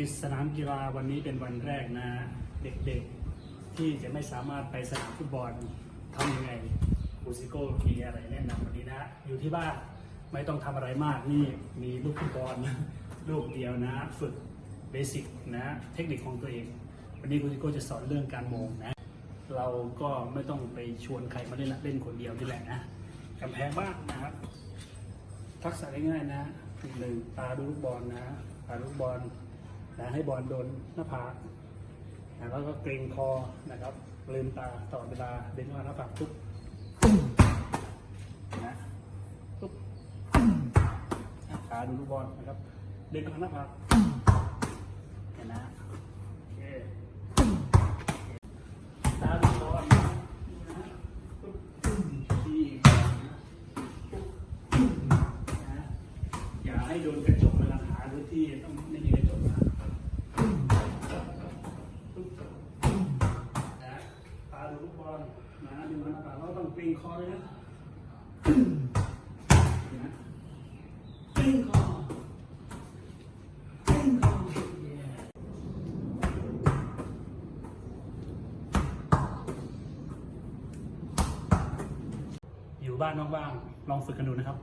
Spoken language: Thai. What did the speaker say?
ปิดสนามกีฬาวันนี้เป็นวันแรกนะเด็กๆที่จะไม่สามารถไปสนามฟุตบอลทำยังไงคูซิโก้มีอะไรแนะนำวันนี้นะ อยู่ที่บ้านไม่ต้องทำอะไรมากนี่มีลูกฟุตบอลลูกเดียวนะ ฝึกเบสิกนะ เทคนิคของตัวเอง วันนี้คูซิโก้จะสอนเรื่องการมองนะ เราก็ไม่ต้องไปชวนใครมาเล่นเล่นคนเดียวนี่แหละนะกำแพงบ้านนะครับ ทักษะง่ายๆนะหนึ่งตาดูลูกบอลนะตาดูลูกบอล นะให้บอลโดนหน้าผากนะแล้วก็เกรงคอนะครับลืมตาตลอดเวลาเดินเข้ามาหน้าผากปุ๊บนะปุ๊บตาดูลูกบอลนะครับเดินเข้ามาหน้าผากเห็นนะโอเคตาดูบอลนะปุ๊บที่นะอย่าให้โดนกระจกเวลาหาพื้นที่ต้อง อนนะดูมันอาเราต้องเกรงคอเลยนะเกรงคอเกรงคออยู่บ้านว่างๆลองฝึกกันดูนะครับ